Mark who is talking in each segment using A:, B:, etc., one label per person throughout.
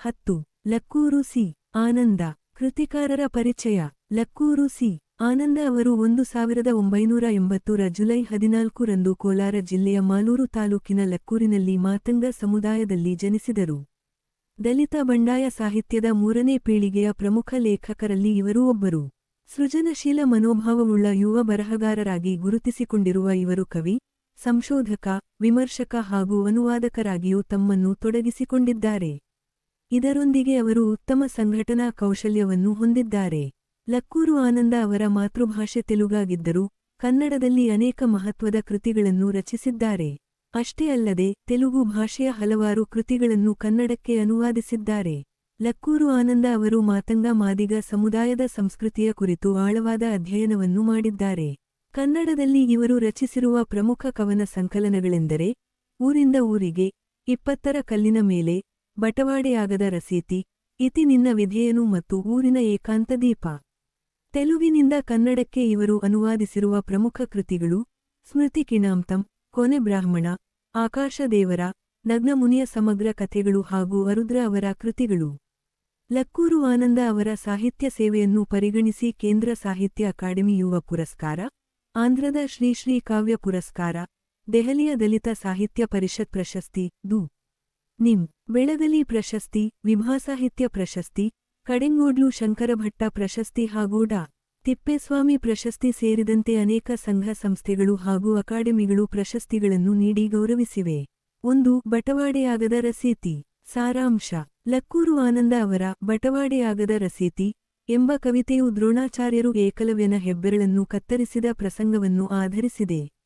A: ಹತ್ತು. ಲಕ್ಕೂರು ಸಿ. ಆನಂದ. ಕೃತಿಕಾರರ ಪರಿಚಯ. ಲಕ್ಕೂರು ಸಿ. ಆನಂದ ಅವರು ಒಂದು ಸಾವಿರದ ಒಂಬೈನೂರ ಎಂಬತ್ತರ ಜುಲೈ ಹದಿನಾಲ್ಕು ರಂದು ಕೋಲಾರ ಜಿಲ್ಲೆಯ ಮಾಲೂರು ತಾಲೂಕಿನ ಲಕ್ಕೂರಿನಲ್ಲಿ ಮಾತಂಗ ಸಮುದಾಯದಲ್ಲಿ ಜನಿಸಿದರು. ದಲಿತ ಬಂಡಾಯ ಸಾಹಿತ್ಯದ ಮೂರನೇ ಪೀಳಿಗೆಯ ಪ್ರಮುಖ ಲೇಖಕರಲ್ಲಿ ಇವರೂ ಒಬ್ಬರು. ಸೃಜನಶೀಲ ಮನೋಭಾವವುಳ್ಳ ಯುವ ಬರಹಗಾರರಾಗಿ ಗುರುತಿಸಿಕೊಂಡಿರುವ ಇವರು ಕವಿ, ಸಂಶೋಧಕ, ವಿಮರ್ಶಕ ಹಾಗೂ ಅನುವಾದಕರಾಗಿಯೂ ತಮ್ಮನ್ನು ತೊಡಗಿಸಿಕೊಂಡಿದ್ದಾರೆ. ಇದರೊಂದಿಗೆ ಅವರು ಉತ್ತಮ ಸಂಘಟನಾ ಕೌಶಲ್ಯವನ್ನು ಹೊಂದಿದ್ದಾರೆ. ಲಕ್ಕೂರು ಆನಂದ ಅವರ ಮಾತೃಭಾಷೆ ತೆಲುಗಾಗಿದ್ದರೂ ಕನ್ನಡದಲ್ಲಿ ಅನೇಕ ಮಹತ್ವದ ಕೃತಿಗಳನ್ನು ರಚಿಸಿದ್ದಾರೆ. ಅಷ್ಟೇ ಅಲ್ಲದೆ ತೆಲುಗು ಭಾಷೆಯ ಹಲವಾರು ಕೃತಿಗಳನ್ನು ಕನ್ನಡಕ್ಕೆ ಅನುವಾದಿಸಿದ್ದಾರೆ. ಲಕ್ಕೂರು ಆನಂದ ಅವರು ಮಾತಂಗ ಮಾದಿಗ ಸಮುದಾಯದ ಸಂಸ್ಕೃತಿಯ ಕುರಿತು ಆಳವಾದ ಅಧ್ಯಯನವನ್ನು ಮಾಡಿದ್ದಾರೆ. ಕನ್ನಡದಲ್ಲಿ ಇವರು ರಚಿಸಿರುವ ಪ್ರಮುಖ ಕವನ ಸಂಕಲನಗಳೆಂದರೆ ಊರಿಂದ ಊರಿಗೆ, ಇಪ್ಪತ್ತರ ಕಲ್ಲಿನ ಮೇಲೆ ಬಟವಾಡೆಯಾಗದ ರಸೀತಿ, ಇತಿ ನಿನ್ನ ವಿಧೇಯನು ಮತ್ತು ಊರಿನ ಏಕಾಂತ ದೀಪ. ತೆಲುಗಿನಿಂದ ಕನ್ನಡಕ್ಕೆ ಇವರು ಅನುವಾದಿಸಿರುವ ಪ್ರಮುಖ ಕೃತಿಗಳು, ಸ್ಮೃತಿ ಕಿಣಾಂತಂ, ಕೊನೆ ಬ್ರಾಹ್ಮಣ ಆಕಾಶದೇವರ ನಗ್ನಮುನಿಯ ಸಮಗ್ರ ಕಥೆಗಳು ಹಾಗೂ ಅರುದ್ರ ಅವರ ಕೃತಿಗಳು. ಲಕ್ಕೂರು ಆನಂದ ಅವರ ಸಾಹಿತ್ಯ ಸೇವೆಯನ್ನು ಪರಿಗಣಿಸಿ ಕೇಂದ್ರ ಸಾಹಿತ್ಯ ಅಕಾಡೆಮಿ ಯುವ ಪುರಸ್ಕಾರ, ಆಂಧ್ರದ ಶ್ರೀ ಶ್ರೀ ಕಾವ್ಯ ಪುರಸ್ಕಾರ, ದೆಹಲಿಯ ದಲಿತ ಸಾಹಿತ್ಯ ಪರಿಷತ್ ಪ್ರಶಸ್ತಿ, ದು. ನಿಮ್ ಬೆಳಗಲಿ ಪ್ರಶಸ್ತಿ ವಿಭಾಸಾಹಿತ್ಯ ಪ್ರಶಸ್ತಿ, ಕಡೆಂಗೋಡ್ಲು ಶಂಕರಭಟ್ಟ ಪ್ರಶಸ್ತಿ ಹಾಗೂ ಡಾ. ತಿಪ್ಪೇಸ್ವಾಮಿ ಪ್ರಶಸ್ತಿ ಸೇರಿದಂತೆ ಅನೇಕ ಸಂಘ ಸಂಸ್ಥೆಗಳು ಹಾಗೂ ಅಕಾಡೆಮಿಗಳು ಪ್ರಶಸ್ತಿಗಳನ್ನು ನೀಡಿ ಗೌರವಿಸಿವೆ. ಒಂದು, ಬಟವಾಡೆಯಾಗದ ರಸೀತಿ. ಸಾರಾಂಶ. ಲಕ್ಕೂರು ಆನಂದ ಅವರ ಬಟವಾಡೆಯಾಗದ ರಸೀತಿ ಎಂಬ ಕವಿತೆಯು ದ್ರೋಣಾಚಾರ್ಯರು ಏಕಲವ್ಯನ ಹೆಬ್ಬೆರಳನ್ನು ಕತ್ತರಿಸಿದ ಪ್ರಸಂಗವನ್ನು ಆಧರಿಸಿದೆ.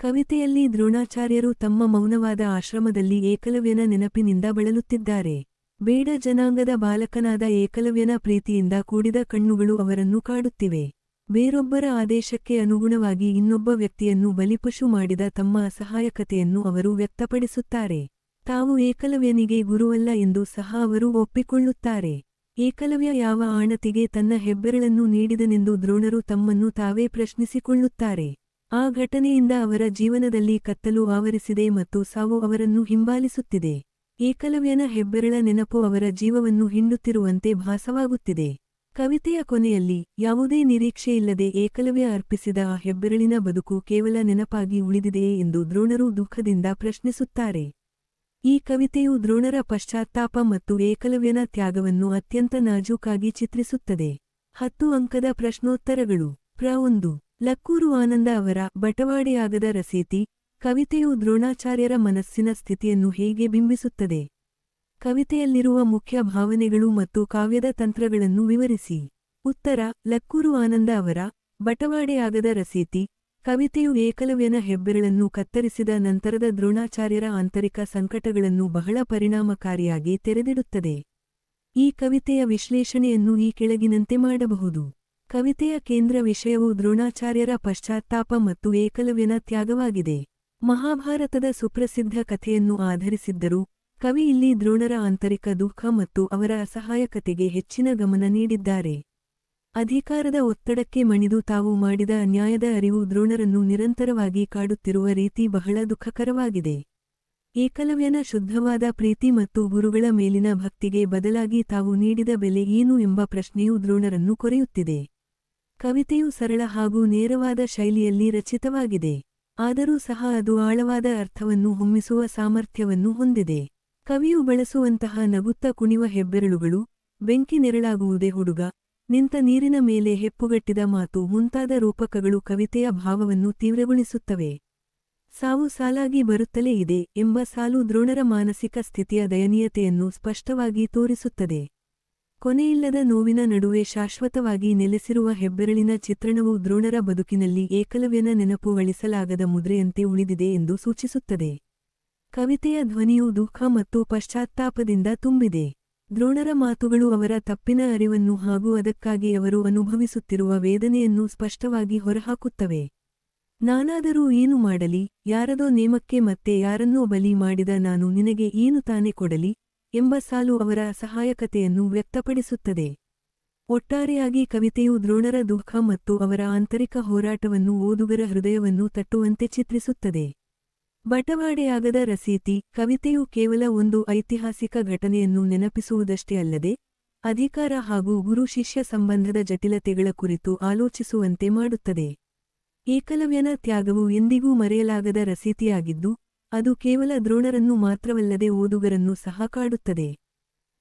A: ಕವಿತೆಯಲ್ಲಿ ದ್ರೋಣಾಚಾರ್ಯರು ತಮ್ಮ ಮೌನವಾದ ಆಶ್ರಮದಲ್ಲಿ ಏಕಲವ್ಯನ ನೆನಪಿನಿಂದ ಬಳಲುತ್ತಿದ್ದಾರೆ. ಬೇಡ ಜನಾಂಗದ ಬಾಲಕನಾದ ಏಕಲವ್ಯನ ಪ್ರೀತಿಯಿಂದ ಕೂಡಿದ ಕಣ್ಣುಗಳು ಅವರನ್ನು ಕಾಡುತ್ತಿವೆ. ಬೇರೊಬ್ಬರ ಆದೇಶಕ್ಕೆ ಅನುಗುಣವಾಗಿ ಇನ್ನೊಬ್ಬ ವ್ಯಕ್ತಿಯನ್ನು ಬಲಿಪಶು ಮಾಡಿದ ತಮ್ಮ ಅಸಹಾಯಕತೆಯನ್ನು ಅವರು ವ್ಯಕ್ತಪಡಿಸುತ್ತಾರೆ. ತಾವು ಏಕಲವ್ಯನಿಗೆ ಗುರುವಲ್ಲ ಎಂದು ಸಹ ಅವರು ಒಪ್ಪಿಕೊಳ್ಳುತ್ತಾರೆ. ಏಕಲವ್ಯ ಯಾವ ಆಣತಿಗೆ ತನ್ನ ಹೆಬ್ಬೆರಳನ್ನು ನೀಡಿದನೆಂದು ದ್ರೋಣರು ತಮ್ಮನ್ನು ತಾವೇ ಪ್ರಶ್ನಿಸಿಕೊಳ್ಳುತ್ತಾರೆ. ಆ ಘಟನೆಯಿಂದ ಅವರ ಜೀವನದಲ್ಲಿ ಕತ್ತಲು ಆವರಿಸಿದೆ ಮತ್ತು ಸಾವು ಅವರನ್ನು ಹಿಂಬಾಲಿಸುತ್ತಿದೆ. ಏಕಲವ್ಯನ ಹೆಬ್ಬೆರಳ ನೆನಪು ಅವರ ಜೀವವನ್ನು ಹಿಂಡುತ್ತಿರುವಂತೆ ಭಾಸವಾಗುತ್ತಿದೆ. ಕವಿತೆಯ ಕೊನೆಯಲ್ಲಿ, ಯಾವುದೇ ನಿರೀಕ್ಷೆಯಿಲ್ಲದೆ ಏಕಲವ್ಯ ಅರ್ಪಿಸಿದ ಆ ಹೆಬ್ಬೆರಳಿನ ಬದುಕು ಕೇವಲ ನೆನಪಾಗಿ ಉಳಿದಿದೆಯೇ ಎಂದು ದ್ರೋಣರು ದುಃಖದಿಂದ ಪ್ರಶ್ನಿಸುತ್ತಾರೆ. ಈ ಕವಿತೆಯು ದ್ರೋಣರ ಪಶ್ಚಾತ್ತಾಪ ಮತ್ತು ಏಕಲವ್ಯನ ತ್ಯಾಗವನ್ನು ಅತ್ಯಂತ ನಾಜೂಕಾಗಿ ಚಿತ್ರಿಸುತ್ತದೆ. ಹತ್ತು ಅಂಕದ ಪ್ರಶ್ನೋತ್ತರಗಳು. ಪ್ರ ಒಂದು. ಲಕ್ಕೂರು ಆನಂದ ಅವರ ಬಟವಾಡೆಯಾಗದ ರಸೀತಿ, ಕವಿತೆಯು ದ್ರೋಣಾಚಾರ್ಯರ ಮನಸ್ಸಿನ ಸ್ಥಿತಿಯನ್ನು ಹೇಗೆ ಬಿಂಬಿಸುತ್ತದೆ? ಕವಿತೆಯಲ್ಲಿರುವ ಮುಖ್ಯ ಭಾವನೆಗಳು ಮತ್ತು ಕಾವ್ಯದ ತಂತ್ರಗಳನ್ನು ವಿವರಿಸಿ. ಉತ್ತರ, ಲಕ್ಕೂರು ಆನಂದ ಅವರ ಬಟವಾಡೆಯಾಗದ ರಸೀತಿ, ಕವಿತೆಯು ಏಕಲವ್ಯನ ಹೆಬ್ಬೆರಳನ್ನು ಕತ್ತರಿಸಿದ ನಂತರದ ದ್ರೋಣಾಚಾರ್ಯರ ಆಂತರಿಕ ಸಂಕಟಗಳನ್ನು ಬಹಳ ಪರಿಣಾಮಕಾರಿಯಾಗಿ ತೆರೆದಿಡುತ್ತದೆ. ಈ ಕವಿತೆಯ ವಿಶ್ಲೇಷಣೆಯನ್ನು ಈ ಕೆಳಗಿನಂತೆ ಮಾಡಬಹುದು. ಕವಿತೆಯ ಕೇಂದ್ರ ವಿಷಯವು ದ್ರೋಣಾಚಾರ್ಯರ ಪಶ್ಚಾತ್ತಾಪ ಮತ್ತು ಏಕಲವ್ಯನ ತ್ಯಾಗವಾಗಿದೆ. ಮಹಾಭಾರತದ ಸುಪ್ರಸಿದ್ಧ ಕಥೆಯನ್ನು ಆಧರಿಸಿದ್ದರೂ, ಕವಿ ಇಲ್ಲಿ ದ್ರೋಣರ ಆಂತರಿಕ ದುಃಖ ಮತ್ತು ಅವರ ಅಸಹಾಯಕತೆಗೆ ಹೆಚ್ಚಿನ ಗಮನ ನೀಡಿದ್ದಾರೆ. ಅಧಿಕಾರದ ಒತ್ತಡಕ್ಕೆ ಮಣಿದು ತಾವು ಮಾಡಿದ ಅನ್ಯಾಯದ ಅರಿವು ದ್ರೋಣರನ್ನು ನಿರಂತರವಾಗಿ ಕಾಡುತ್ತಿರುವ ರೀತಿ ಬಹಳ ದುಃಖಕರವಾಗಿದೆ. ಏಕಲವ್ಯನ ಶುದ್ಧವಾದ ಪ್ರೀತಿ ಮತ್ತು ಗುರುಗಳ ಮೇಲಿನ ಭಕ್ತಿಗೆ ಬದಲಾಗಿ ತಾವು ನೀಡಿದ ಬೆಲೆ ಏನು ಎಂಬ ಪ್ರಶ್ನೆಯು ದ್ರೋಣರನ್ನು ಕೊರೆಯುತ್ತಿದೆ. ಕವಿತೆಯು ಸರಳ ಹಾಗೂ ನೇರವಾದ ಶೈಲಿಯಲ್ಲಿ ರಚಿತವಾಗಿದೆ. ಆದರೂ ಸಹ ಅದು ಆಳವಾದ ಅರ್ಥವನ್ನು ಹೊಮ್ಮಿಸುವ ಸಾಮರ್ಥ್ಯವನ್ನು ಹೊಂದಿದೆ. ಕವಿಯು ಬಳಸುವಂತಹ ನಗುತ್ತ ಕುಣಿವ ಹೆಬ್ಬೆರಳುಗಳು, ಬೆಂಕಿ ನೆರಳಾಗುವುದೇ ಹುಡುಗ, ನಿಂತ ನೀರಿನ ಮೇಲೆ ಹೆಪ್ಪುಗಟ್ಟಿದ ಮಾತು ಮುಂತಾದ ರೂಪಕಗಳು ಕವಿತೆಯ ಭಾವವನ್ನು ತೀವ್ರಗೊಳಿಸುತ್ತವೆ. ಸಾವು ಸಾಲಾಗಿ ಬರುತ್ತಲೇ ಇದೆ ಎಂಬ ಸಾಲು ದ್ರೋಣರ ಮಾನಸಿಕ ಸ್ಥಿತಿಯ ದಯನೀಯತೆಯನ್ನು ಸ್ಪಷ್ಟವಾಗಿ ತೋರಿಸುತ್ತದೆ. ಕೊನೆಯಿಲ್ಲದ ನೋವಿನ ನಡುವೆ ಶಾಶ್ವತವಾಗಿ ನೆಲೆಸಿರುವ ಹೆಬ್ಬೆರಳಿನ ಚಿತ್ರಣವು ದ್ರೋಣರ ಬದುಕಿನಲ್ಲಿ ಏಕಲವ್ಯನ ನೆನಪು ಅಳಿಸಲಾಗದ ಮುದ್ರೆಯಂತೆ ಉಳಿದಿದೆ ಎಂದು ಸೂಚಿಸುತ್ತದೆ. ಕವಿತೆಯ ಧ್ವನಿಯು ದುಃಖ ಮತ್ತು ಪಶ್ಚಾತ್ತಾಪದಿಂದ ತುಂಬಿದೆ. ದ್ರೋಣರ ಮಾತುಗಳು ಅವರ ತಪ್ಪಿನ ಅರಿವನ್ನು ಹಾಗೂ ಅದಕ್ಕಾಗಿ ಅವರು ಅನುಭವಿಸುತ್ತಿರುವ ವೇದನೆಯನ್ನು ಸ್ಪಷ್ಟವಾಗಿ ಹೊರಹಾಕುತ್ತವೆ. ನಾನಾದರೂ ಏನು ಮಾಡಲಿ, ಯಾರದೋ ನೇಮಕ್ಕೆ ಮತ್ತೆ ಯಾರನ್ನೋ ಬಲಿ ಮಾಡಿದ ನಾನು ನಿನಗೆ ಏನು ತಾನೆ ಕೊಡಲಿ? ಎಂಬ ಸಾಲು ಅವರ ಅಸಹಾಯಕತೆಯನ್ನು ವ್ಯಕ್ತಪಡಿಸುತ್ತದೆ. ಒಟ್ಟಾರೆಯಾಗಿ ಕವಿತೆಯು ದ್ರೋಣರ ದುಃಖ ಮತ್ತು ಅವರ ಆಂತರಿಕ ಹೋರಾಟವನ್ನು ಓದುಗರ ಹೃದಯವನ್ನು ತಟ್ಟುವಂತೆ ಚಿತ್ರಿಸುತ್ತದೆ. ಬಟವಾಡೆಯಾಗದ ರಸೀತಿ ಕವಿತೆಯು ಕೇವಲ ಒಂದು ಐತಿಹಾಸಿಕ ಘಟನೆಯನ್ನು ನೆನಪಿಸುವುದಷ್ಟೇ ಅಲ್ಲದೆ, ಅಧಿಕಾರ ಹಾಗೂ ಗುರು ಶಿಷ್ಯ ಸಂಬಂಧದ ಜಟಿಲತೆಗಳ ಕುರಿತು ಆಲೋಚಿಸುವಂತೆ ಮಾಡುತ್ತದೆ. ಏಕಲವ್ಯನ ತ್ಯಾಗವು ಎಂದಿಗೂ ಮರೆಯಲಾಗದ ರಸೀತಿಯಾಗಿದ್ದು ಅದು ಕೇವಲ ದ್ರೋಣರನ್ನು ಮಾತ್ರವಲ್ಲದೆ ಓದುಗರನ್ನು ಸಹ ಕಾಡುತ್ತದೆ.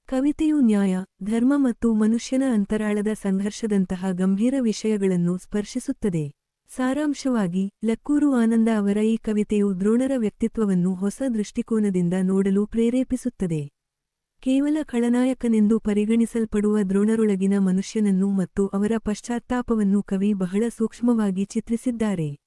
A: ಕವಿತೆಯು ನ್ಯಾಯ, ಧರ್ಮ ಮತ್ತು ಮನುಷ್ಯನ ಅಂತರಾಳದ ಸಂಘರ್ಷದಂತಹ ಗಂಭೀರ ವಿಷಯಗಳನ್ನು ಸ್ಪರ್ಶಿಸುತ್ತದೆ. ಸಾರಾಂಶವಾಗಿ, ಲಕ್ಕೂರು ಆನಂದ ಅವರ ಈ ಕವಿತೆಯು ದ್ರೋಣರ ವ್ಯಕ್ತಿತ್ವವನ್ನು ಹೊಸ ದೃಷ್ಟಿಕೋನದಿಂದ ನೋಡಲು ಪ್ರೇರೇಪಿಸುತ್ತದೆ. ಕೇವಲ ಖಳನಾಯಕನೆಂದು ಪರಿಗಣಿಸಲ್ಪಡುವ ದ್ರೋಣರೊಳಗಿನ ಮನುಷ್ಯನನ್ನು ಮತ್ತು ಅವರ ಪಶ್ಚಾತ್ತಾಪವನ್ನು ಕವಿ ಬಹಳ ಸೂಕ್ಷ್ಮವಾಗಿ ಚಿತ್ರಿಸಿದ್ದಾರೆ.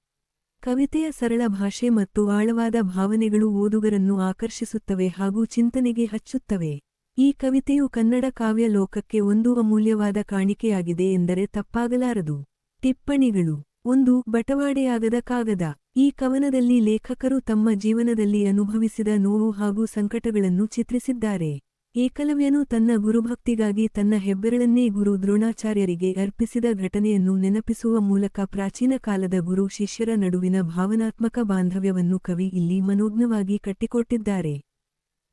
A: ಕವಿತೆಯ ಸರಳ ಭಾಷೆ ಮತ್ತು ಆಳವಾದ ಭಾವನೆಗಳು ಓದುಗರನ್ನು ಆಕರ್ಷಿಸುತ್ತವೆ ಹಾಗೂ ಚಿಂತನೆಗೆ ಹಚ್ಚುತ್ತವೆ. ಈ ಕವಿತೆಯು ಕನ್ನಡ ಕಾವ್ಯ ಲೋಕಕ್ಕೆ ಒಂದು ಅಮೂಲ್ಯವಾದ ಕಾಣಿಕೆಯಾಗಿದೆ ಎಂದರೆ ತಪ್ಪಾಗಲಾರದು. ಟಿಪ್ಪಣಿಗಳು. ಒಂದು ಬಟವಾಡೆಯಾಗದ ಕಾಗದ. ಈ ಕವನದಲ್ಲಿ ಲೇಖಕರು ತಮ್ಮ ಜೀವನದಲ್ಲಿ ಅನುಭವಿಸಿದ ನೋವು ಹಾಗೂ ಸಂಕಟಗಳನ್ನು ಚಿತ್ರಿಸಿದ್ದಾರೆ. ಏಕಲವ್ಯನು ತನ್ನ ಗುರುಭಕ್ತಿಗಾಗಿ ತನ್ನ ಹೆಬ್ಬೆರಳನ್ನೇ ಗುರು ದ್ರೋಣಾಚಾರ್ಯರಿಗೆ ಅರ್ಪಿಸಿದ ಘಟನೆಯನ್ನು ನೆನಪಿಸುವ ಮೂಲಕ ಪ್ರಾಚೀನ ಕಾಲದ ಗುರು ಶಿಷ್ಯರ ನಡುವಿನ ಭಾವನಾತ್ಮಕ ಬಾಂಧವ್ಯವನ್ನು ಕವಿ ಇಲ್ಲಿ ಮನೋಜ್ಞವಾಗಿ ಕಟ್ಟಿಕೊಟ್ಟಿದ್ದಾರೆ.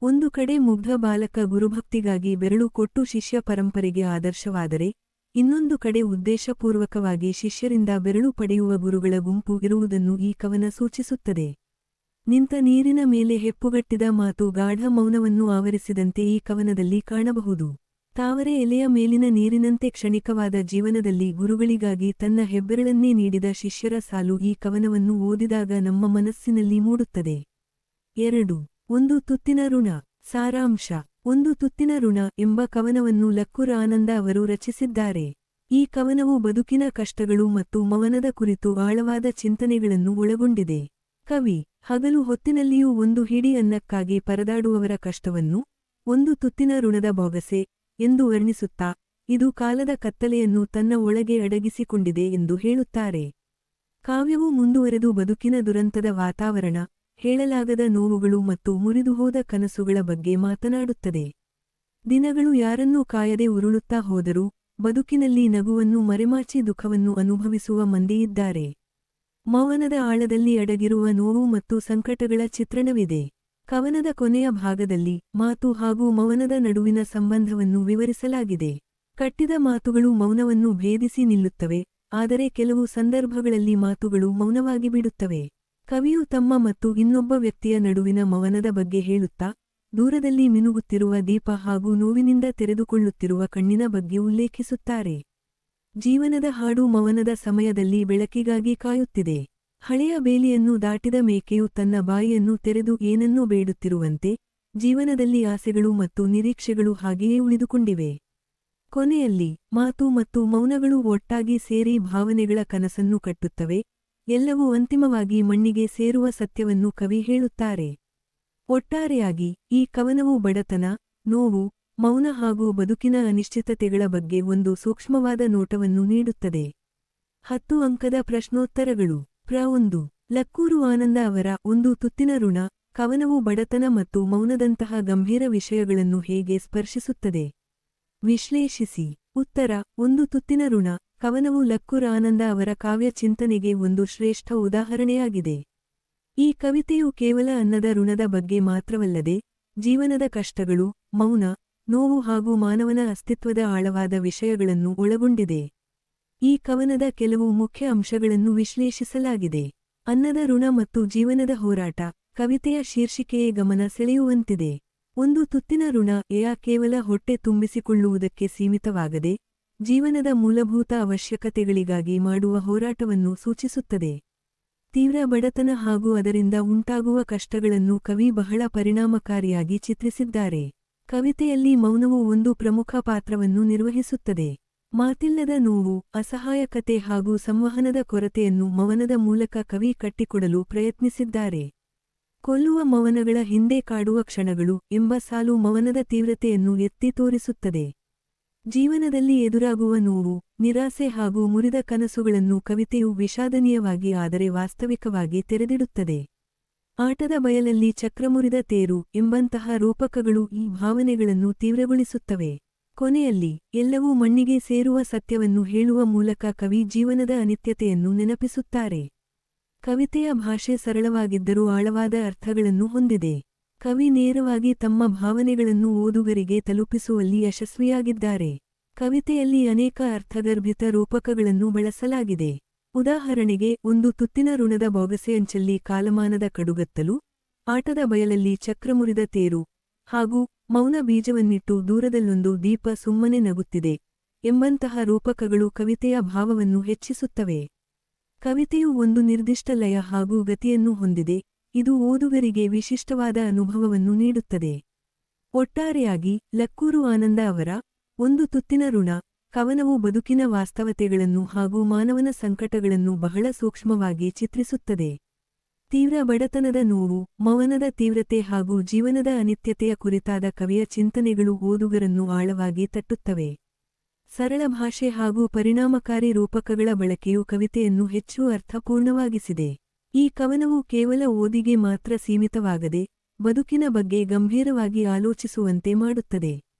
A: ಒಂದು ಕಡೆ ಮುಗ್ಧ ಬಾಲಕ ಗುರುಭಕ್ತಿಗಾಗಿ ಬೆರಳು ಕೊಟ್ಟು ಶಿಷ್ಯ ಪರಂಪರೆಗೆ ಆದರ್ಶವಾದರೆ, ಇನ್ನೊಂದು ಕಡೆ ಉದ್ದೇಶಪೂರ್ವಕವಾಗಿ ಶಿಷ್ಯರಿಂದ ಬೆರಳು ಪಡೆಯುವ ಗುರುಗಳ ಗುಂಪು ಇರುವುದನ್ನು ಈ ಕವನ ಸೂಚಿಸುತ್ತದೆ. ನಿಂತ ನೀರಿನ ಮೇಲೆ ಹೆಪ್ಪುಗಟ್ಟಿದ ಮಾತು ಗಾಢ ಮೌನವನ್ನು ಆವರಿಸಿದಂತೆ ಈ ಕವನದಲ್ಲಿ ಕಾಣಬಹುದು. ತಾವರೆ ಎಲೆಯ ಮೇಲಿನ ನೀರಿನಂತೆ ಕ್ಷಣಿಕವಾದ ಜೀವನದಲ್ಲಿ ಗುರುಗಳಿಗಾಗಿ ತನ್ನ ಹೆಬ್ಬೆರಳನ್ನೇ ನೀಡಿದ ಶಿಷ್ಯರ ಸಾಲು ಈ ಕವನವನ್ನು ಓದಿದಾಗ ನಮ್ಮ ಮನಸ್ಸಿನಲ್ಲಿ ಮೂಡುತ್ತದೆ. ಎರಡು, ಒಂದು ತುತ್ತಿನ ಋಣ, ಸಾರಾಂಶ, ಒಂದು ತುತ್ತಿನ ಋಣ ಎಂಬ ಕವನವನ್ನು ಲಕ್ಕುರ ಆನಂದ ಅವರು ರಚಿಸಿದ್ದಾರೆ. ಈ ಕವನವು ಬದುಕಿನ ಕಷ್ಟಗಳು ಮತ್ತು ಮವನದ ಕುರಿತು ಆಳವಾದ ಚಿಂತನೆಗಳನ್ನು ಒಳಗೊಂಡಿದೆ. ಕವಿ ಹಗಲು ಹೊತ್ತಿನಲ್ಲಿಯೂ ಒಂದು ಹಿಡಿ ಅನ್ನಕ್ಕಾಗಿ ಪರದಾಡುವವರ ಕಷ್ಟವನ್ನು, ಒಂದು ತುತ್ತಿನ ಋಣದ ಬೊಗಸೆ ಎಂದು ವರ್ಣಿಸುತ್ತಾ, ಇದು ಕಾಲದ ಕತ್ತಲೆಯನ್ನು ತನ್ನ ಒಳಗೆ ಅಡಗಿಸಿಕೊಂಡಿದೆ ಎಂದು ಹೇಳುತ್ತಾರೆ. ಕಾವ್ಯವು ಮುಂದುವರೆದು ಬದುಕಿನ ದುರಂತದ ವಾತಾವರಣ, ಹೇಳಲಾಗದ ನೋವುಗಳು ಮತ್ತು ಮುರಿದುಹೋದ ಕನಸುಗಳ ಬಗ್ಗೆ ಮಾತನಾಡುತ್ತದೆ. ದಿನಗಳು ಯಾರನ್ನೂ ಕಾಯದೆ ಉರುಳುತ್ತಾ ಹೋದರೂ, ಬದುಕಿನಲ್ಲಿ ನಗುವನ್ನು ಮರೆಮಾಚಿ ದುಃಖವನ್ನು ಅನುಭವಿಸುವ ಮಂದಿಯಿದ್ದಾರೆ. ಮೌನದ ಆಳದಲ್ಲಿ ಅಡಗಿರುವ ನೋವು ಮತ್ತು ಸಂಕಟಗಳ ಚಿತ್ರಣವಿದೆ. ಕವನದ ಕೊನೆಯ ಭಾಗದಲ್ಲಿ ಮಾತು ಹಾಗೂ ಮೌನದ ನಡುವಿನ ಸಂಬಂಧವನ್ನು ವಿವರಿಸಲಾಗಿದೆ. ಕಟ್ಟಿದ ಮಾತುಗಳು ಮೌನವನ್ನು ಭೇದಿಸಿ ನಿಲ್ಲುತ್ತವೆ, ಆದರೆ ಕೆಲವು ಸಂದರ್ಭಗಳಲ್ಲಿ ಮಾತುಗಳು ಮೌನವಾಗಿ ಬಿಡುತ್ತವೆ. ಕವಿಯು ತಮ್ಮ ಮತ್ತು ಇನ್ನೊಬ್ಬ ವ್ಯಕ್ತಿಯ ನಡುವಿನ ಮೌನದ ಬಗ್ಗೆ ಹೇಳುತ್ತಾ, ದೂರದಲ್ಲಿ ಮಿನುಗುತ್ತಿರುವ ದೀಪ ಹಾಗೂ ನೋವಿನಿಂದ ತೆರೆದುಕೊಳ್ಳುತ್ತಿರುವ ಕಣ್ಣಿನ ಬಗ್ಗೆ ಉಲ್ಲೇಖಿಸುತ್ತಾರೆ. ಜೀವನದ ಹಾಡು ಮವನದ ಸಮಯದಲ್ಲಿ ಬೆಳಕಿಗಾಗಿ ಕಾಯುತ್ತಿದೆ. ಹಳೆಯ ಬೇಲಿಯನ್ನು ದಾಟಿದ ಮೇಕೆಯು ತನ್ನ ಬಾಯಿಯನ್ನು ತೆರೆದು ಏನನ್ನೂ ಬೇಡುತ್ತಿರುವಂತೆ ಜೀವನದಲ್ಲಿ ಆಸೆಗಳು ಮತ್ತು ನಿರೀಕ್ಷೆಗಳು ಹಾಗೆಯೇ ಉಳಿದುಕೊಂಡಿವೆ. ಕೊನೆಯಲ್ಲಿ, ಮಾತು ಮತ್ತು ಮೌನಗಳು ಒಟ್ಟಾಗಿ ಸೇರಿ ಭಾವನೆಗಳ ಕನಸನ್ನು ಕಟ್ಟುತ್ತವೆ. ಎಲ್ಲವೂ ಅಂತಿಮವಾಗಿ ಮಣ್ಣಿಗೆ ಸೇರುವ ಸತ್ಯವನ್ನು ಕವಿ ಹೇಳುತ್ತಾರೆ. ಒಟ್ಟಾರೆಯಾಗಿ, ಈ ಕವನವು ಬಡತನ, ನೋವು ಮೌನ ಹಾಗೂ ಬದುಕಿನ ಅನಿಶ್ಚಿತತೆಗಳ ಬಗ್ಗೆ ಒಂದು ಸೂಕ್ಷ್ಮವಾದ ನೋಟವನ್ನು ನೀಡುತ್ತದೆ. ಹತ್ತು ಅಂಕದ ಪ್ರಶ್ನೋತ್ತರಗಳು. ಪ್ರ ಒಂದು. ಲಕ್ಕೂರು ಆನಂದ ಅವರ ಒಂದು ತುತ್ತಿನ ಋಣ, ಕವನವು ಬಡತನ ಮತ್ತು ಮೌನದಂತಹ ಗಂಭೀರ ವಿಷಯಗಳನ್ನು ಹೇಗೆ ಸ್ಪರ್ಶಿಸುತ್ತದೆ? ವಿಶ್ಲೇಷಿಸಿ. ಉತ್ತರ. ಒಂದು ತುತ್ತಿನ ಋಣ, ಕವನವು ಲಕ್ಕೂರು ಆನಂದ ಅವರ ಕಾವ್ಯ ಚಿಂತನೆಗೆ ಒಂದು ಶ್ರೇಷ್ಠ ಉದಾಹರಣೆಯಾಗಿದೆ. ಈ ಕವಿತೆಯು ಕೇವಲ ಅನ್ನದ ಋಣದ ಬಗ್ಗೆ ಮಾತ್ರವಲ್ಲದೆ, ಜೀವನದ ಕಷ್ಟಗಳು, ಮೌನ ನೋವು ಹಾಗೂ ಮಾನವನ ಅಸ್ತಿತ್ವದ ಆಳವಾದ ವಿಷಯಗಳನ್ನು ಒಳಗೊಂಡಿದೆ. ಈ ಕವನದ ಕೆಲವು ಮುಖ್ಯ ಅಂಶಗಳನ್ನು ವಿಶ್ಲೇಷಿಸಲಾಗಿದೆ. ಅನ್ನದ ಋಣ ಮತ್ತು ಜೀವನದ ಹೋರಾಟ, ಕವಿತೆಯ ಶೀರ್ಷಿಕೆಯೇ ಗಮನ ಸೆಳೆಯುವಂತಿದೆ. ಒಂದು ತುತ್ತಿನ ಋಣ ಎಯ ಕೇವಲ ಹೊಟ್ಟೆ ತುಂಬಿಸಿಕೊಳ್ಳುವುದಕ್ಕೆ ಸೀಮಿತವಾಗದೆ, ಜೀವನದ ಮೂಲಭೂತ ಅವಶ್ಯಕತೆಗಳಿಗಾಗಿ ಮಾಡುವ ಹೋರಾಟವನ್ನು ಸೂಚಿಸುತ್ತದೆ. ತೀವ್ರ ಬಡತನ ಹಾಗೂ ಅದರಿಂದ ಉಂಟಾಗುವ ಕಷ್ಟಗಳನ್ನು ಕವಿ ಬಹಳ ಪರಿಣಾಮಕಾರಿಯಾಗಿ ಚಿತ್ರಿಸಿದ್ದಾರೆ. ಕವಿತೆಯಲ್ಲಿ ಮೌನವು ಒಂದು ಪ್ರಮುಖ ಪಾತ್ರವನ್ನು ನಿರ್ವಹಿಸುತ್ತದೆ. ಮಾತಿಲ್ಲದ ನೋವು, ಅಸಹಾಯಕತೆ ಹಾಗೂ ಸಂವಹನದ ಕೊರತೆಯನ್ನು ಮೌನದ ಮೂಲಕ ಕವಿ ಕಟ್ಟಿಕೊಡಲು ಪ್ರಯತ್ನಿಸಿದ್ದಾರೆ. ಕೊಲ್ಲುವ ಮೌನಗಳ ಹಿಂದೆ ಕಾಡುವ ಕ್ಷಣಗಳು ಎಂಬ ಸಾಲು ಮೌನದ ತೀವ್ರತೆಯನ್ನು ಎತ್ತಿ ತೋರಿಸುತ್ತದೆ. ಜೀವನದಲ್ಲಿ ಎದುರಾಗುವ ನೋವು, ನಿರಾಸೆ ಹಾಗೂ ಮುರಿದ ಕನಸುಗಳನ್ನು ಕವಿತೆಯು ವಿಷಾದನೀಯವಾಗಿ ಆದರೆ ವಾಸ್ತವಿಕವಾಗಿ ತೆರೆದಿಡುತ್ತದೆ. ಆಟದ ಬಯಲಲ್ಲಿ ಚಕ್ರಮುರಿದ ತೇರು ಎಂಬಂತಹ ರೂಪಕಗಳು ಈ ಭಾವನೆಗಳನ್ನು ತೀವ್ರಗೊಳಿಸುತ್ತವೆ. ಕೊನೆಯಲ್ಲಿ, ಎಲ್ಲವೂ ಮಣ್ಣಿಗೆ ಸೇರುವ ಸತ್ಯವನ್ನು ಹೇಳುವ ಮೂಲಕ ಕವಿ ಜೀವನದ ಅನಿತ್ಯತೆಯನ್ನು ನೆನಪಿಸುತ್ತಾರೆ. ಕವಿತೆಯ ಭಾಷೆ ಸರಳವಾಗಿದ್ದರೂ ಆಳವಾದ ಅರ್ಥಗಳನ್ನು ಹೊಂದಿದೆ. ಕವಿ ನೇರವಾಗಿ ತಮ್ಮ ಭಾವನೆಗಳನ್ನು ಓದುಗರಿಗೆ ತಲುಪಿಸುವಲ್ಲಿ ಯಶಸ್ವಿಯಾಗಿದ್ದಾರೆ. ಕವಿತೆಯಲ್ಲಿ ಅನೇಕ ಅರ್ಥಗರ್ಭಿತ ರೂಪಕಗಳನ್ನು ಬಳಸಲಾಗಿದೆ. ಉದಾಹರಣೆಗೆ, ಒಂದು ತುತ್ತಿನ ಋಣದ ಬೊಗಸೆಯಂಚಲ್ಲಿ ಕಾಲಮಾನದ ಕಡುಗತ್ತಲು, ಆಟದ ಬಯಲಲ್ಲಿ ಚಕ್ರಮುರಿದ ತೇರು, ಹಾಗೂ ಮೌನ ಬೀಜವನ್ನಿಟ್ಟು ದೂರದಲ್ಲೊಂದು ದೀಪ ಸುಮ್ಮನೆ ನಗುತ್ತಿದೆ ಎಂಬಂತಹ ರೂಪಕಗಳು ಕವಿತೆಯ ಭಾವವನ್ನು ಹೆಚ್ಚಿಸುತ್ತವೆ. ಕವಿತೆಯು ಒಂದು ನಿರ್ದಿಷ್ಟ ಲಯ ಹಾಗೂ ಗತಿಯನ್ನು ಹೊಂದಿದೆ, ಇದು ಓದುಗರಿಗೆ ವಿಶಿಷ್ಟವಾದ ಅನುಭವವನ್ನು ನೀಡುತ್ತದೆ. ಒಟ್ಟಾರೆಯಾಗಿ, ಲಕ್ಕೂರು ಆನಂದ ಅವರ ಒಂದು ತುತ್ತಿನ ಋಣ ಕವನವು ಬದುಕಿನ ವಾಸ್ತವತೆಗಳನ್ನು ಹಾಗೂ ಮಾನವನ ಸಂಕಟಗಳನ್ನು ಬಹಳ ಸೂಕ್ಷ್ಮವಾಗಿ ಚಿತ್ರಿಸುತ್ತದೆ. ತೀವ್ರ ಬಡತನದ ನೋವು, ಮೌನದ ತೀವ್ರತೆ ಹಾಗೂ ಜೀವನದ ಅನಿತ್ಯತೆಯ ಕುರಿತಾದ ಕವಿಯ ಚಿಂತನೆಗಳು ಓದುಗರನ್ನು ಆಳವಾಗಿ ತಟ್ಟುತ್ತವೆ. ಸರಳ ಭಾಷೆ ಹಾಗೂ ಪರಿಣಾಮಕಾರಿ ರೂಪಕಗಳ ಬಳಕೆಯು ಕವಿತೆಯನ್ನು ಹೆಚ್ಚು ಅರ್ಥಪೂರ್ಣವಾಗಿಸಿದೆ. ಈ ಕವನವು ಕೇವಲ ಓದಿಗೆ ಮಾತ್ರ ಸೀಮಿತವಾಗದೆ, ಬದುಕಿನ ಬಗ್ಗೆ ಗಂಭೀರವಾಗಿ ಆಲೋಚಿಸುವಂತೆ ಮಾಡುತ್ತದೆ.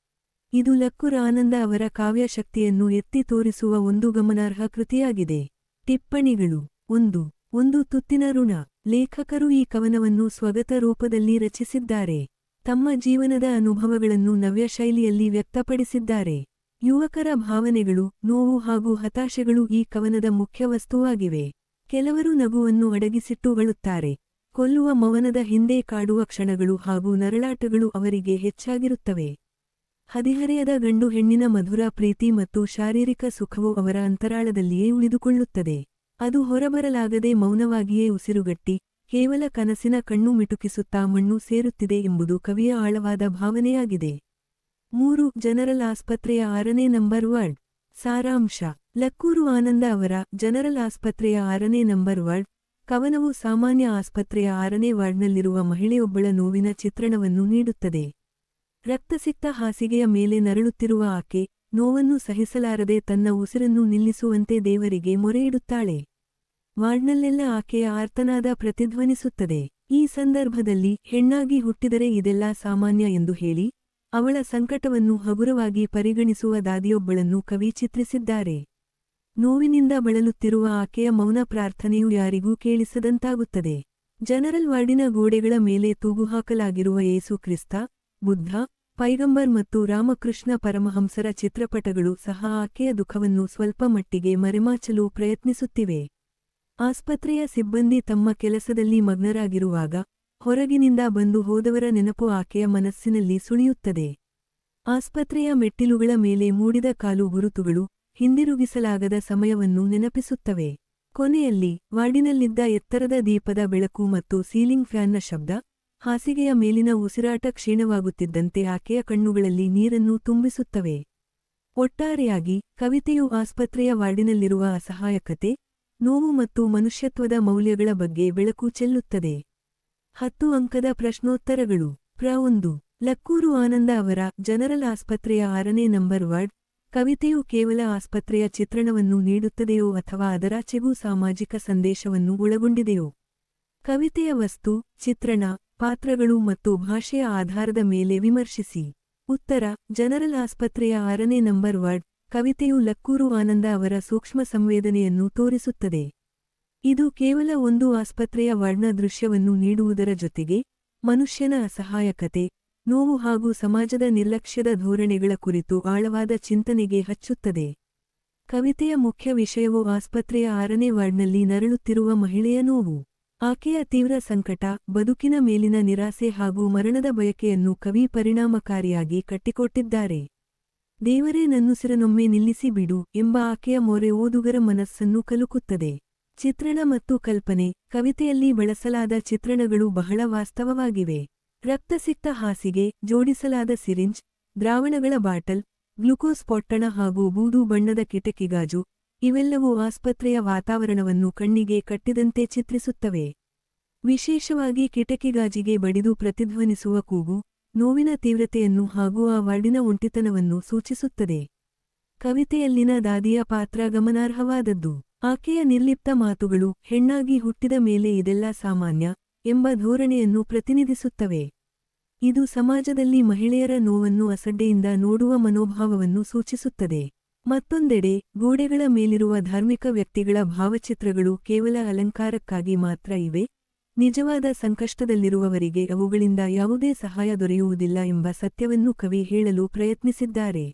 A: ಇದು ಲಕ್ಕುರ ಆನಂದ ಅವರ ಕಾವ್ಯಶಕ್ತಿಯನ್ನು ಎತ್ತಿ ತೋರಿಸುವ ಒಂದು ಗಮನಾರ್ಹ ಕೃತಿಯಾಗಿದೆ. ಟಿಪ್ಪಣಿಗಳು. ಒಂದು. ಒಂದು ತುತ್ತಿನ ಋಣ. ಲೇಖಕರು ಈ ಕವನವನ್ನು ಸ್ವಗತ ರೂಪದಲ್ಲಿ ರಚಿಸಿದ್ದಾರೆ. ತಮ್ಮ ಜೀವನದ ಅನುಭವಗಳನ್ನು ನವ್ಯ ಶೈಲಿಯಲ್ಲಿ ವ್ಯಕ್ತಪಡಿಸಿದ್ದಾರೆ. ಯುವಕರ ಭಾವನೆಗಳು, ನೋವು ಹಾಗೂ ಹತಾಶೆಗಳು ಈ ಕವನದ ಮುಖ್ಯ ವಸ್ತುವಾಗಿವೆ. ಕೆಲವರು ನಗುವನ್ನು ಅಡಗಿಸಿಟ್ಟುಗಳುತ್ತಾರೆ ಕೊಲ್ಲುವ ಮವನದ ಹಿಂದೆ ಕಾಡುವ ಕ್ಷಣಗಳು ಹಾಗೂ ನರಳಾಟಗಳು ಅವರಿಗೆ ಹೆಚ್ಚಾಗಿರುತ್ತವೆ. ಹದಿಹರೆಯದ ಗಂಡು ಹೆಣ್ಣಿನ ಮಧುರ ಪ್ರೀತಿ ಮತ್ತು ಶಾರೀರಿಕ ಸುಖವು ಅವರ ಅಂತರಾಳದಲ್ಲಿಯೇ ಉಳಿದುಕೊಳ್ಳುತ್ತದೆ. ಅದು ಹೊರಬರಲಾಗದೆ ಮೌನವಾಗಿಯೇ ಉಸಿರುಗಟ್ಟಿ, ಕೇವಲ ಕನಸಿನ ಕಣ್ಣು ಮಿಟುಕಿಸುತ್ತಾ ಮಣ್ಣು ಸೇರುತ್ತಿದೆ ಎಂಬುದು ಕವಿಯ ಆಳವಾದ ಭಾವನೆಯಾಗಿದೆ. ಮೂರು, ಜನರಲ್ ಆಸ್ಪತ್ರೆಯ ಆರನೇ ನಂಬರ್ ವರ್ಡ್. ಸಾರಾಂಶ. ಲಕ್ಕೂರು ಆನಂದ ಅವರ ಜನರಲ್ ಆಸ್ಪತ್ರೆಯ ಆರನೇ ನಂಬರ್ ವರ್ಡ್. ಕವನವು ಸಾಮಾನ್ಯ ಆಸ್ಪತ್ರೆಯ ಆರನೇ ವಾರ್ಡ್ನಲ್ಲಿರುವ ಮಹಿಳೆಯೊಬ್ಬಳ ನೋವಿನ ಚಿತ್ರಣವನ್ನು ನೀಡುತ್ತದೆ. ರಕ್ತಸಿಕ್ತ ಹಾಸಿಗೆಯ ಮೇಲೆ ನರಳುತ್ತಿರುವ ಆಕೆ, ನೋವನ್ನು ಸಹಿಸಲಾರದೆ ತನ್ನ ಉಸಿರನ್ನು ನಿಲ್ಲಿಸುವಂತೆ ದೇವರಿಗೆ ಮೊರೆಯಿಡುತ್ತಾಳೆ. ವಾರ್ಡ್ನಲ್ಲೆಲ್ಲ ಆಕೆಯ ಆರ್ತನಾದ ಪ್ರತಿಧ್ವನಿಸುತ್ತದೆ. ಈ ಸಂದರ್ಭದಲ್ಲಿ ಹೆಣ್ಣಾಗಿ ಹುಟ್ಟಿದರೆ ಇದೆಲ್ಲ ಸಾಮಾನ್ಯ ಎಂದು ಹೇಳಿ, ಅವಳ ಸಂಕಟವನ್ನು ಹಗುರವಾಗಿ ಪರಿಗಣಿಸುವ ದಾದಿಯೊಬ್ಬಳನ್ನು ಕವಿ ಚಿತ್ರಿಸಿದ್ದಾರೆ. ನೋವಿನಿಂದ ಬಳಲುತ್ತಿರುವ ಆಕೆಯ ಮೌನ ಪ್ರಾರ್ಥನೆಯು ಯಾರಿಗೂ ಕೇಳಿಸದಂತಾಗುತ್ತದೆ. ಜನರಲ್ ವಾರ್ಡಿನ ಗೋಡೆಗಳ ಮೇಲೆ ತೂಗುಹಾಕಲಾಗಿರುವ ಯೇಸು ಕ್ರಿಸ್ತ ಬುದ್ಧ, ಪೈಗಂಬರ್ ಮತ್ತು ರಾಮಕೃಷ್ಣ ಪರಮಹಂಸರ ಚಿತ್ರಪಟಗಳು ಸಹ ಆಕೆಯ ದುಃಖವನ್ನು ಸ್ವಲ್ಪ ಮಟ್ಟಿಗೆ ಮರೆಮಾಚಲು ಪ್ರಯತ್ನಿಸುತ್ತಿವೆ. ಆಸ್ಪತ್ರೆಯ ಸಿಬ್ಬಂದಿ ತಮ್ಮ ಕೆಲಸದಲ್ಲಿ ಮಗ್ನರಾಗಿರುವಾಗ, ಹೊರಗಿನಿಂದ ಬಂದು ಹೋದವರ ನೆನಪು ಆಕೆಯ ಮನಸ್ಸಿನಲ್ಲಿ ಸುಳಿಯುತ್ತದೆ. ಆಸ್ಪತ್ರೆಯ ಮೆಟ್ಟಿಲುಗಳ ಮೇಲೆ ಮೂಡಿದ ಕಾಲು ಗುರುತುಗಳು, ಹಿಂದಿರುಗಿಸಲಾಗದ ಸಮಯವನ್ನು ನೆನಪಿಸುತ್ತವೆ. ಕೊನೆಯಲ್ಲಿ, ವಾರ್ಡಿನಲ್ಲಿದ್ದ ಎತ್ತರದ ದೀಪದ ಬೆಳಕು ಮತ್ತು ಸೀಲಿಂಗ್ ಫ್ಯಾನ್ನ ಶಬ್ದ ಹಾಸಿಗೆಯ ಮೇಲಿನ ಉಸಿರಾಟ ಕ್ಷೀಣವಾಗುತ್ತಿದ್ದಂತೆ ಆಕೆಯ ಕಣ್ಣುಗಳಲ್ಲಿ ನೀರನ್ನು ತುಂಬಿಸುತ್ತವೆ. ಒಟ್ಟಾರೆಯಾಗಿ, ಕವಿತೆಯು ಆಸ್ಪತ್ರೆಯ ವಾರ್ಡಿನಲ್ಲಿರುವ ಅಸಹಾಯಕತೆ, ನೋವು ಮತ್ತು ಮನುಷ್ಯತ್ವದ ಮೌಲ್ಯಗಳ ಬಗ್ಗೆ ಬೆಳಕು ಚೆಲ್ಲುತ್ತದೆ. ಹತ್ತು ಅಂಕದ ಪ್ರಶ್ನೋತ್ತರಗಳು. ಪ್ರ ಒಂದು. ಲಕ್ಕೂರು ಆನಂದ ಅವರ ಜನರಲ್ ಆಸ್ಪತ್ರೆಯ ಆರನೇ ನಂಬರ್ ವಾರ್ಡ್, ಕವಿತೆಯು ಕೇವಲ ಆಸ್ಪತ್ರೆಯ ಚಿತ್ರಣವನ್ನು ನೀಡುತ್ತದೆಯೋ ಅಥವಾ ಅದರಾಚೆಗೂ ಸಾಮಾಜಿಕ ಸಂದೇಶವನ್ನು ಒಳಗೊಂಡಿದೆಯೋ? ಕವಿತೆಯ ವಸ್ತು, ಚಿತ್ರಣ ಪಾತ್ರಗಳು ಮತ್ತು ಭಾಷೆಯ ಆಧಾರದ ಮೇಲೆ ವಿಮರ್ಶಿಸಿ. ಉತ್ತರ, ಜನರಲ್ ಆಸ್ಪತ್ರೆಯ ಆರನೇ ನಂಬರ್ ವಾರ್ಡ್, ಕವಿತೆಯು ಲಕ್ಕೂರು ಆನಂದ ಅವರ ಸೂಕ್ಷ್ಮ ಸಂವೇದನೆಯನ್ನು ತೋರಿಸುತ್ತದೆ. ಇದು ಕೇವಲ ಒಂದು ಆಸ್ಪತ್ರೆಯ ವಾರ್ಡ್ನ ದೃಶ್ಯವನ್ನು ನೀಡುವುದರ ಜೊತೆಗೆ, ಮನುಷ್ಯನ ಅಸಹಾಯಕತೆ, ನೋವು ಹಾಗೂ ಸಮಾಜದ ನಿರ್ಲಕ್ಷ್ಯದ ಧೋರಣೆಗಳ ಕುರಿತು ಆಳವಾದ ಚಿಂತನೆಗೆ ಹಚ್ಚುತ್ತದೆ. ಕವಿತೆಯ ಮುಖ್ಯ ವಿಷಯವು ಆಸ್ಪತ್ರೆಯ ಆರನೇ ವಾರ್ಡ್ನಲ್ಲಿ ನರಳುತ್ತಿರುವ ಮಹಿಳೆಯ ನೋವು. ಆಕೆಯ ತೀವ್ರ ಸಂಕಟ, ಬದುಕಿನ ಮೇಲಿನ ನಿರಾಸೆ ಹಾಗೂ ಮರಣದ ಬಯಕೆಯನ್ನು ಕವಿ ಪರಿಣಾಮಕಾರಿಯಾಗಿ ಕಟ್ಟಿಕೊಟ್ಟಿದ್ದಾರೆ. ದೇವರೇ ನನ್ನುಸಿರನೊಮ್ಮೆ ನಿಲ್ಲಿಸಿ ಬಿಡು ಎಂಬ ಆಕೆಯ ಮೊರೆ ಓದುಗರ ಮನಸ್ಸನ್ನು ಕಲುಕುತ್ತದೆ. ಚಿತ್ರಣ ಮತ್ತು ಕಲ್ಪನೆ, ಕವಿತೆಯಲ್ಲಿ ಬಳಸಲಾದ ಚಿತ್ರಣಗಳು ಬಹಳ ವಾಸ್ತವವಾಗಿವೆ. ರಕ್ತಸಿಕ್ತ ಹಾಸಿಗೆ, ಜೋಡಿಸಲಾದ ಸಿರಿಂಜ್, ದ್ರಾವಣಗಳ ಬಾಟಲ್, ಗ್ಲುಕೋಸ್ ಪೊಟ್ಟಣ ಹಾಗೂ ಬೂದು ಬಣ್ಣದ ಕಿಟಕಿಗಾಜು ಇವೆಲ್ಲವೂ ಆಸ್ಪತ್ರೆಯ ವಾತಾವರಣವನ್ನು ಕಣ್ಣಿಗೆ ಕಟ್ಟಿದಂತೆ ಚಿತ್ರಿಸುತ್ತವೆ. ವಿಶೇಷವಾಗಿ ಕಿಟಕಿಗಾಜಿಗೆ ಬಡಿದು ಪ್ರತಿಧ್ವನಿಸುವ ಕೂಗು, ನೋವಿನ ತೀವ್ರತೆಯನ್ನು ಹಾಗೂ ಆ ವಾರ್ಡಿನ ಒಂಟಿತನವನ್ನು ಸೂಚಿಸುತ್ತದೆ. ಕವಿತೆಯಲ್ಲಿನ ದಾದಿಯ ಪಾತ್ರ ಗಮನಾರ್ಹವಾದದ್ದು. ಆಕೆಯ ನಿರ್ಲಿಪ್ತ ಮಾತುಗಳು ಹೆಣ್ಣಾಗಿ ಹುಟ್ಟಿದ ಮೇಲೆ ಇದೆಲ್ಲ ಸಾಮಾನ್ಯ ಎಂಬ ಧೋರಣೆಯನ್ನು ಪ್ರತಿನಿಧಿಸುತ್ತವೆ. ಇದು ಸಮಾಜದಲ್ಲಿ ಮಹಿಳೆಯರ ನೋವನ್ನು ಅಸಡ್ಡೆಯಿಂದ ನೋಡುವ ಮನೋಭಾವವನ್ನು ಸೂಚಿಸುತ್ತದೆ. ಮತ್ತೊಂದೆಡೆ, ಗೋಡೆಗಳ ಮೇಲಿರುವ ಧಾರ್ಮಿಕ ವ್ಯಕ್ತಿಗಳ ಭಾವಚಿತ್ರಗಳು ಕೇವಲ ಅಲಂಕಾರಕ್ಕಾಗಿ ಮಾತ್ರ ಇವೆ. ನಿಜವಾದ ಸಂಕಷ್ಟದಲ್ಲಿರುವವರಿಗೆ ಅವುಗಳಿಂದ ಯಾವುದೇ ಸಹಾಯ ದೊರೆಯುವುದಿಲ್ಲ ಎಂಬ ಸತ್ಯವನ್ನು ಕವಿ ಹೇಳಲು ಪ್ರಯತ್ನಿಸಿದ್ದಾರೆ.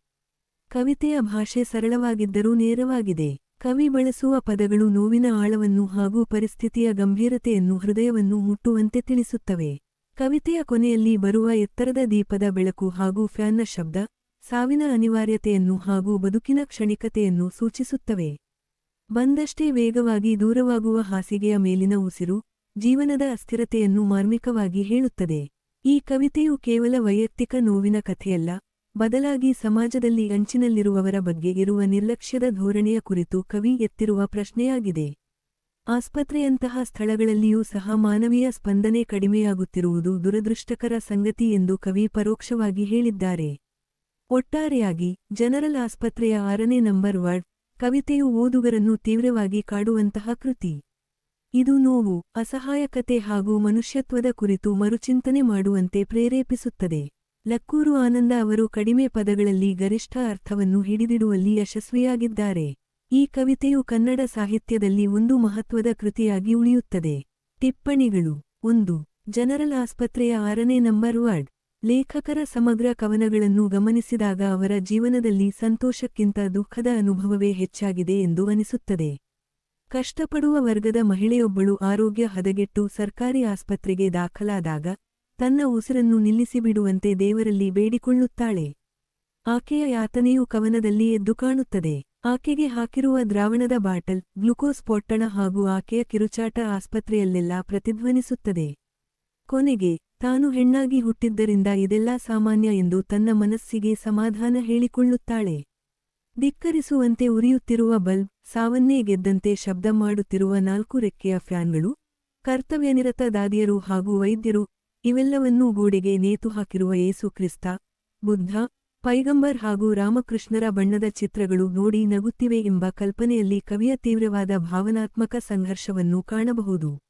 A: ಕವಿತೆಯ ಭಾಷೆ ಸರಳವಾಗಿದ್ದರೂ ನೇರವಾಗಿದೆ. ಕವಿ ಬಳಸುವ ಪದಗಳು ನೋವಿನ ಆಳವನ್ನು ಹಾಗೂ ಪರಿಸ್ಥಿತಿಯ ಗಂಭೀರತೆಯನ್ನು ಹೃದಯವನ್ನು ಮುಟ್ಟುವಂತೆ ತಿಳಿಸುತ್ತವೆ. ಕವಿತೆಯ ಕೊನೆಯಲ್ಲಿ ಬರುವ ಎತ್ತರದ ದೀಪದ ಬೆಳಕು ಹಾಗೂ ಫ್ಯಾನ್ನ ಶಬ್ದ ಸಾವಿನ ಅನಿವಾರ್ಯತೆಯನ್ನು ಹಾಗೂ ಬದುಕಿನ ಕ್ಷಣಿಕತೆಯನ್ನು ಸೂಚಿಸುತ್ತವೆ. ಬಂದಷ್ಟೇ ವೇಗವಾಗಿ ದೂರವಾಗುವ ಹಾಸಿಗೆಯ ಮೇಲಿನ ಉಸಿರು ಜೀವನದ ಅಸ್ಥಿರತೆಯನ್ನು ಮಾರ್ಮಿಕವಾಗಿ ಹೇಳುತ್ತದೆ. ಈ ಕವಿತೆಯು ಕೇವಲ ವೈಯಕ್ತಿಕ ನೋವಿನ ಕಥೆಯಲ್ಲ, ಬದಲಾಗಿ ಸಮಾಜದಲ್ಲಿ ಅಂಚಿನಲ್ಲಿರುವವರ ಬಗ್ಗೆ ಇರುವ ನಿರ್ಲಕ್ಷ್ಯದ ಧೋರಣೆಯ ಕುರಿತು ಕವಿ ಎತ್ತಿರುವ ಪ್ರಶ್ನೆಯಾಗಿದೆ. ಆಸ್ಪತ್ರೆಯಂತಹ ಸ್ಥಳಗಳಲ್ಲಿಯೂ ಸಹ ಮಾನವೀಯ ಸ್ಪಂದನೆ ಕಡಿಮೆಯಾಗುತ್ತಿರುವುದು ದುರದೃಷ್ಟಕರ ಸಂಗತಿ ಎಂದು ಕವಿ ಪರೋಕ್ಷವಾಗಿ ಹೇಳಿದ್ದಾರೆ. ಒಟ್ಟಾರೆಯಾಗಿ ಜನರಲ್ ಆಸ್ಪತ್ರೆಯ ಆರನೇ ನಂಬರ್ ವರ್ಡ್ ಕವಿತೆಯು ಓದುಗರನ್ನು ತೀವ್ರವಾಗಿ ಕಾಡುವಂತಹ ಕೃತಿ. ಇದು ನೋವು, ಅಸಹಾಯಕತೆ ಹಾಗೂ ಮನುಷ್ಯತ್ವದ ಕುರಿತು ಮರುಚಿಂತನೆ ಮಾಡುವಂತೆ ಪ್ರೇರೇಪಿಸುತ್ತದೆ. ಲಕ್ಕೂರು ಆನಂದ ಅವರು ಕಡಿಮೆ ಪದಗಳಲ್ಲಿ ಗರಿಷ್ಠ ಅರ್ಥವನ್ನು ಹಿಡಿದಿಡುವಲ್ಲಿ ಯಶಸ್ವಿಯಾಗಿದ್ದಾರೆ. ಈ ಕವಿತೆಯು ಕನ್ನಡ ಸಾಹಿತ್ಯದಲ್ಲಿ ಒಂದು ಮಹತ್ವದ ಕೃತಿಯಾಗಿ ಉಳಿಯುತ್ತದೆ. ಟಿಪ್ಪಣಿಗಳು ಒಂದು, ಜನರಲ್ ಆಸ್ಪತ್ರೆಯ ಆರನೇ ನಂಬರ್ ವರ್ಡ್. ಲೇಖಕರ ಸಮಗ್ರ ಕವನಗಳನ್ನು ಗಮನಿಸಿದಾಗ ಅವರ ಜೀವನದಲ್ಲಿ ಸಂತೋಷಕ್ಕಿಂತ ದುಃಖದ ಅನುಭವವೇ ಹೆಚ್ಚಾಗಿದೆ ಎಂದು ಅನಿಸುತ್ತದೆ. ಕಷ್ಟಪಡುವ ವರ್ಗದ ಮಹಿಳೆಯೊಬ್ಬಳು ಆರೋಗ್ಯ ಹದಗೆಟ್ಟು ಸರ್ಕಾರಿ ಆಸ್ಪತ್ರೆಗೆ ದಾಖಲಾದಾಗ ತನ್ನ ಉಸಿರನ್ನು ನಿಲ್ಲಿಸಿಬಿಡುವಂತೆ ದೇವರಲ್ಲಿ ಬೇಡಿಕೊಳ್ಳುತ್ತಾಳೆ. ಆಕೆಯ ಯಾತನೆಯು ಕವನದಲ್ಲಿ ಎದ್ದು ಕಾಣುತ್ತದೆ. ಆಕೆಗೆ ಹಾಕಿರುವ ದ್ರಾವಣದ ಬಾಟಲ್, ಗ್ಲುಕೋಸ್ ಪೊಟ್ಟಣ ಹಾಗೂ ಆಕೆಯ ಕಿರುಚಾಟ ಆಸ್ಪತ್ರೆಯಲ್ಲೆಲ್ಲ ಪ್ರತಿಧ್ವನಿಸುತ್ತದೆ. ಕೊನೆಗೆ, ತಾನು ಹೆಣ್ಣಾಗಿ ಹುಟ್ಟಿದ್ದರಿಂದ ಇದೆಲ್ಲಾ ಸಾಮಾನ್ಯ ಎಂದು ತನ್ನ ಮನಸ್ಸಿಗೆ ಸಮಾಧಾನ ಹೇಳಿಕೊಳ್ಳುತ್ತಾಳೆ. ಧಿಕ್ಕರಿಸುವಂತೆ ಉರಿಯುತ್ತಿರುವ ಬಲ್ಬ್, ಸಾವನ್ನೇ ಗೆದ್ದಂತೆ ಶಬ್ದ ಮಾಡುತ್ತಿರುವ ನಾಲ್ಕು ರೆಕ್ಕೆಯ ಫ್ಯಾನ್ಗಳು, ಕರ್ತವ್ಯನಿರತ ದಾದಿಯರು ಹಾಗೂ ವೈದ್ಯರು, ಇವೆಲ್ಲವನ್ನೂ ಗೋಡೆಗೆ ನೇತು ಹಾಕಿರುವ ಏಸು ಕ್ರಿಸ್ತ, ಬುದ್ಧ, ಪೈಗಂಬರ್ ಹಾಗೂ ರಾಮಕೃಷ್ಣರ ಬಣ್ಣದ ಚಿತ್ರಗಳು ನೋಡಿ ನಗುತ್ತಿವೆ ಎಂಬ ಕಲ್ಪನೆಯಲ್ಲಿ ಕವಿಯ ತೀವ್ರವಾದ ಭಾವನಾತ್ಮಕ ಸಂಘರ್ಷವನ್ನು ಕಾಣಬಹುದು.